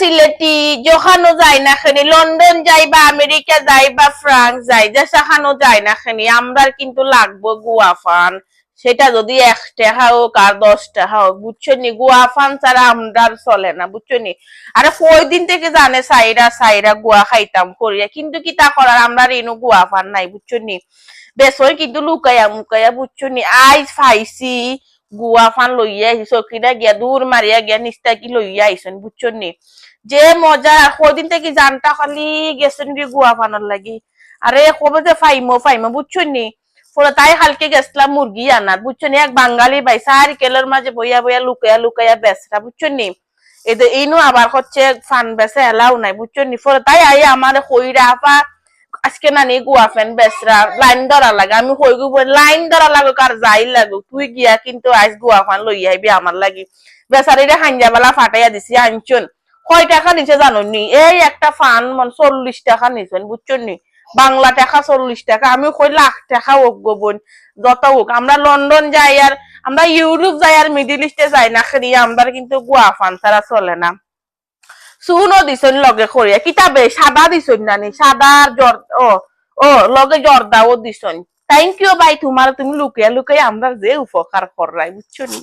সিলেটি যখানো যায় না খানি লন্ডন যাই বা আমেরিকা যাই বা ফ্রান্স যাই যে সেখানো যায় না খানি আমরা কিন্তু লাগবো গুয়া ফান সেটা যদি এক টাকা হোক আর দশ টাকা হোক, বুঝছ নি? গুয়া ফান ছাড়া আমরা চলে না, বুঝছ নি? আরে কই দিন থেকে জানে, সাইরা সাইরা গুয়া খাইতাম করিয়া, কিন্তু কি তা করার? আমরা রেনু গুয়া ফান নাই, বুঝছ নি? বেসই কিন্তু লুকাইয়া মুকাইয়া, বুঝছ নি? আইজ ফাইছি গুয়া ফান লইয়া আইছি চকিরা গিয়া দূর মারিয়া গিয়া নিস্তা কি লইয়া আইসন বুঝছ নি যে মজা কদিন থেকে জানটা খালি গেছেন কি গুয়া ফানোর লাগি আরে কবে যে ফাইমো ফাইমো বুঝছ নি পুরো তাই হালকে গেছিলাম মুরগি আনার বুঝছ নি এক বাঙালি ভাই সারি কেলের মাঝে বইয়া বইয়া লুকাইয়া লুকাইয়া বেসরা বুঝছ নি এদের ইনু আবার হচ্ছে ফান বেসে এলাও নাই বুঝছ নি পরে তাই আই আমার কইরা আপা আজকে নানি গুয়া ফ্যান বেসরা লাইন ধরা লাগে। আমি কই গো লাইন ধরা লাগুক আর যাই লাগুক। তুই গিয়া কিন্তু আজ গুয়া ফান লই আইবি আমার লাগি। বেচারিরে হাঞ্জা বেলা ফাটাইয়া দিছি, আনছুন। কয় টাকা নিচে জানো নি এই একটা ফান মন চল্লিশ টাকা নিছেন বুঝছ নি বাংলা টাকা চল্লিশ টাকা, আমি কই লাখ টাকা হোক গো যত হোক। আমরা লন্ডন যাই আর, আমরা ইউরোপ যাই আর, মিডিল ইস্টে যাই না খেয়ে আমরা কিন্তু গুয়া ফান ছাড়া চলে না। সুনো দিছন লগে করিয়া কিতাবে সাদা দিছন নানি, সাদা জর ও ও লগে জর্দাও দিছন। থ্যাংক ইউ ভাই তোমার তুমি লুকিয়া লুকিয়া আমরা যে উপকার করাই বুঝছ নি?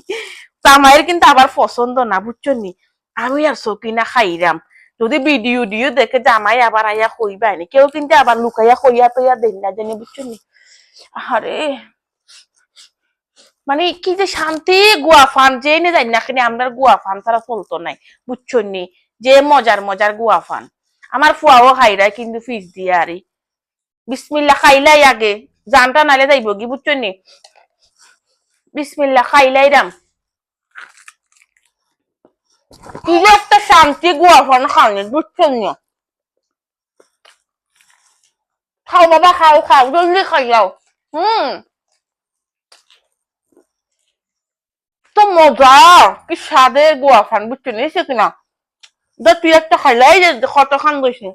জামাইয়ের কিন্তু আবার পছন্দ না, বুঝছ নি? আমি আর সকিনা খাইরাম যদি ভিডিও ডিও দেখে জামাই আবার আইয়া কইবা নি, কেউ কিন্তু আবার লুকাইয়া কইয়া তইয়া দেন না জানি, বুঝছ নি? আরে মানে কি যে শান্তি গুয়া ফান যে নে যাই না কিনে আমরা গুয়া ফান ছাড়া চলতো নাই, বুঝছ নি? যে মজার মজার গুয়া ফান। আমার ফুয়াও খাইরা কিন্তু ফিস দিয়ে আরে। বিসমিল্লা খাইলাই আগে, জানটা নালে যাইব কি বুঝছ নি? বিসমিল্লা খাইলাই রাম। কি যে একটা শান্তি গুয়া ফান খাওনি বুঝছ নি? খাও বাবা, খাও খাও, জলদি খাই যাও হুম। তো মজা, কি স্বাদের গোয়া ফান, বুঝছ নি? সে কিনা। তুই একটা খাইলাই যে কত খান গেছে